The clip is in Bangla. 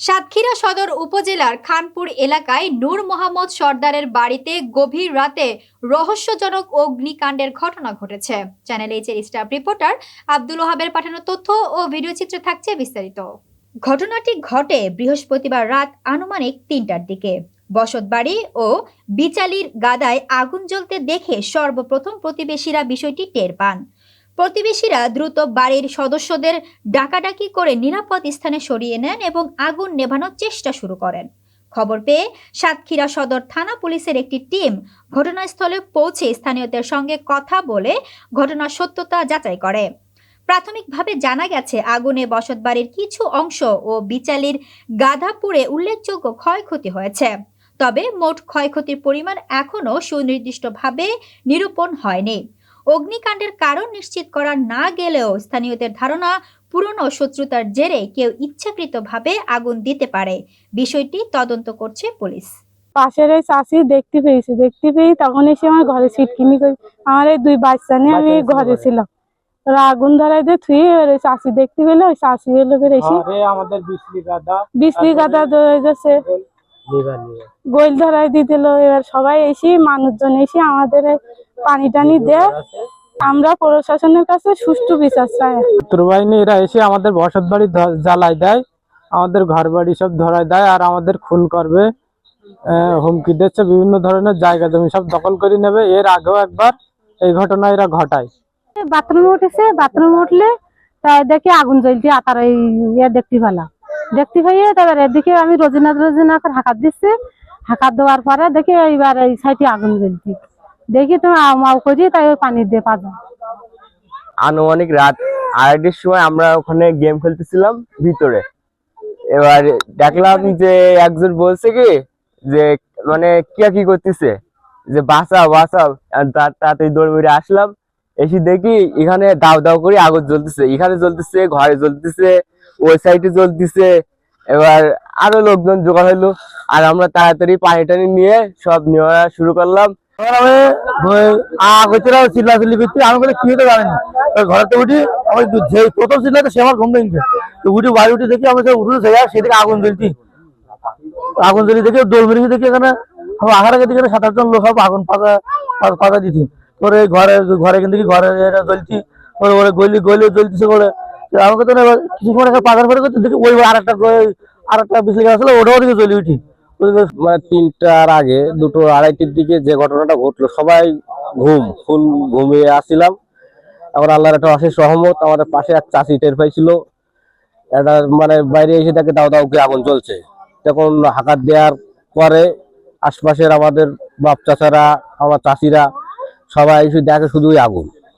সাতক্ষীরা সদর উপজেলার খানপুর এলাকায় নূর মোহাম্মদ সর্দারের বাড়িতে গভীর রাতে রহস্যজনক অগ্নিকাণ্ডের ঘটনা ঘটেছে। চ্যানেল এইচের স্টাফ রিপোর্টার আব্দুল ওহাবের পাঠানো তথ্য ও ভিডিও চিত্রে থাকছে বিস্তারিত। ঘটনাটি ঘটে বৃহস্পতিবার রাত আনুমানিক তিনটার দিকে। বসতবাড়ি ও বিচালির গাদায় আগুন জ্বলতে দেখে সর্বপ্রথম প্রতিবেশীরা বিষয়টি টের পান। প্রতিবেশীরা দ্রুত বাড়ির সদস্যদের ডাকাডাকি করে নিরাপদ স্থানে সরিয়ে নেন এবং আগুন নেভানোর চেষ্টা শুরু করেন। খবর পেয়ে সাতক্ষীরা সদর থানা পুলিশের একটি টিম ঘটনাস্থলে পৌঁছে স্থানীয়দের সঙ্গে কথা বলে ঘটনার সত্যতা যাচাই করে। প্রাথমিকভাবে জানা গেছে, আগুনে বসতবাড়ির কিছু অংশ ও বিচালির গাধাপুরে উল্লেখযোগ্য ক্ষয়ক্ষতি হয়েছে। তবে মোট ক্ষয়ক্ষতির পরিমাণ এখনও সুনির্দিষ্টভাবে নিরূপণ হয়নি। অগ্নিকাণ্ডের কারণ নিশ্চিত করা না গেলেও স্থানীয়দের ধারণা পুরনো শত্রুতার জেরে কেউ ইচ্ছাকৃতভাবে আগুন দিতে পারে। বিষয়টি তদন্ত করছে পুলিশ। পাশের এই চাষি দেখতে পেয়েছি। দেখতে পেয়ে তখন এসে আমার ঘরে সিটকিনি করে আমার এই দুই বাচ্চা নিয়ে আমি ঘরে ছিলাম। ওরা আগুন ধরাই দিয়ে থুয়ে এবার ওই চাষি দেখতে পেলে ওই চাষি এলো বের এসে আমাদের বিজলি গাদা গাদা ধরে গেছে। গোল ধরাই দিয়ে দিল। এবার সবাই এসে মানুষজন এসে আমাদের পানি টানি দেয় আমরা প্রশাসনের কাছে সুষ্ঠু বিচার চাই। বাহিনী এরা এসে আমাদের বসত বাড়ি জ্বালাই দেয় আমাদের ঘর বাড়ি সব ধরায় দেয় আর আমাদের খুন করবে। হুমকি দিচ্ছে বিভিন্ন ধরনের জায়গা জমি সব দখল করে নেবে। এর আগেও একবার এই ঘটনা এরা ঘটায়। বাথরুমে উঠেছে বাথরুমে উঠলে তাই দেখে আগুন জ্বলতে আতার এই ইয়ে দেখতে পেলাম দেখতে পেয়ে তারপর এদিকে আমি রোজিনা রোজিনা করে হাঁকাত দিচ্ছি। হাঁকাত দেওয়ার পরে দেখি এইবার এই সাইডে আগুন জ্বলতে দেখি তুমি মাও করি তাই ওই পানি দিয়ে পাবো। আনুমানিক রাত আড়াইটার সময় আমরা ওখানে গেম খেলতেছিলাম ভিতরে। এবার দেখলাম যে একজন বলছে কি, যে মানে কি কি করতেছে? যে বাঁচাও বাঁচাও। তাড়াতাড়ি দৌড় বেরিয়ে আসলাম। এসে দেখি এখানে দাও দাও করে আগুন জ্বলতেছে। এখানে জ্বলতেছে, ঘরে জ্বলতেছে, ওই সাইডে জ্বলতেছে। এবার আরও লোকজন জোগাড় হলো। আর আমরা তাড়াতাড়ি পানি টানি নিয়ে সব নেওয়া শুরু করলাম। আমি বলে ঘরেতে উঠি যে প্রথম সে আমার ঘুম উঠি দেখি, আমি সেদিকে আগুন আগুন জ্বলি দেখি বেরিয়ে দেখি এখানে, আমার সাত, আটজন লোক সব আগুন ঘরে কিন্তু ঘরে জ্বলছি গলি গলি জ্বলতেছে বলে। আমাকে তো কিছুক্ষণ একটা পাকার পরে দেখি, ওই আর একটা আর একটা ছিল ওটাও দিকে জ্বলি উঠি। মানে তিনটার আগে দুটো আড়াইটির দিকে যে ঘটনাটা ঘটলো, সবাই ঘুম, ফুল ঘুমিয়ে আসছিলাম। এখন আল্লাহর একটা অশেষ সহমত আমাদের পাশে এক চাষি টের পাইছিল। একটা মানে বাইরে এসে দেখে দাও দাও করে আগুন চলছে তখন হাকাত দেওয়ার পরে আশপাশের আমাদের বাপ চাচারা, আমার চাষিরা সবাই এসে দেখে শুধুই আগুন।